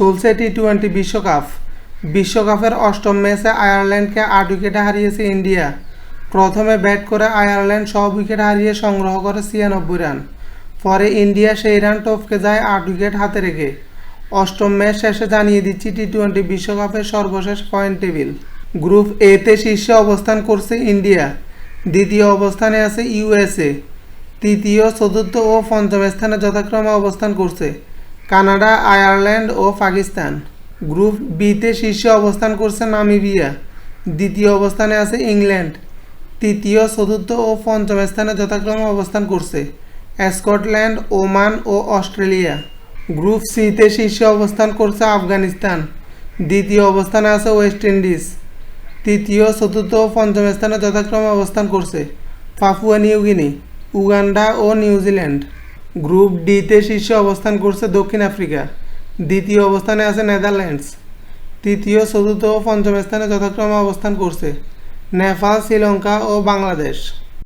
চলছে T twenty বিশ্বকাপ। বিশ্বকাপের অষ্টম ম্যাচে আয়ারল্যান্ডকে আট উইকেটে হারিয়েছে ইন্ডিয়া। প্রথমে ব্যাট করে আয়ারল্যান্ড সব উইকেট হারিয়ে সংগ্রহ করে ছিয়ানব্বই রান। পরে ইন্ডিয়া সেই রান টপকে যায় আট উইকেট হাতে রেখে। অষ্টম ম্যাচ শেষে জানিয়ে দিচ্ছি টি টোয়েন্টি বিশ্বকাপের সর্বশেষ পয়েন্ট টেবিল। গ্রুপ এতে শীর্ষে অবস্থান করছে ইন্ডিয়া। দ্বিতীয় অবস্থানে আছে ইউএসএ তৃতীয়, চতুর্থ ও পঞ্চম স্থানে যথাক্রমে অবস্থান করছে। কানাডা, আয়ারল্যান্ড ও পাকিস্তান। গ্রুপ বিতে শীর্ষে অবস্থান করছে নামিবিয়া। দ্বিতীয় অবস্থানে আছে ইংল্যান্ড। তৃতীয়, চতুর্থ ও পঞ্চম স্থানে যথাক্রমে অবস্থান করছে স্কটল্যান্ড, ওমান ও অস্ট্রেলিয়া। গ্রুপ সিতে শীর্ষে অবস্থান করছে আফগানিস্তান। দ্বিতীয় অবস্থানে আছে ওয়েস্ট ইন্ডিজ। তৃতীয়, চতুর্থ ও পঞ্চম স্থানে যথাক্রমে অবস্থান করছে পাপুয়া নিউগিনি উগান্ডা ও নিউজিল্যান্ড গ্রুপ ডিতে শীর্ষে অবস্থান করছে দক্ষিণ আফ্রিকা। দ্বিতীয় অবস্থানে আছে নেদারল্যান্ডস। তৃতীয়, চতুর্থ ও পঞ্চম স্থানে যথাক্রমে অবস্থান করছে নেপাল, শ্রীলঙ্কা ও বাংলাদেশ।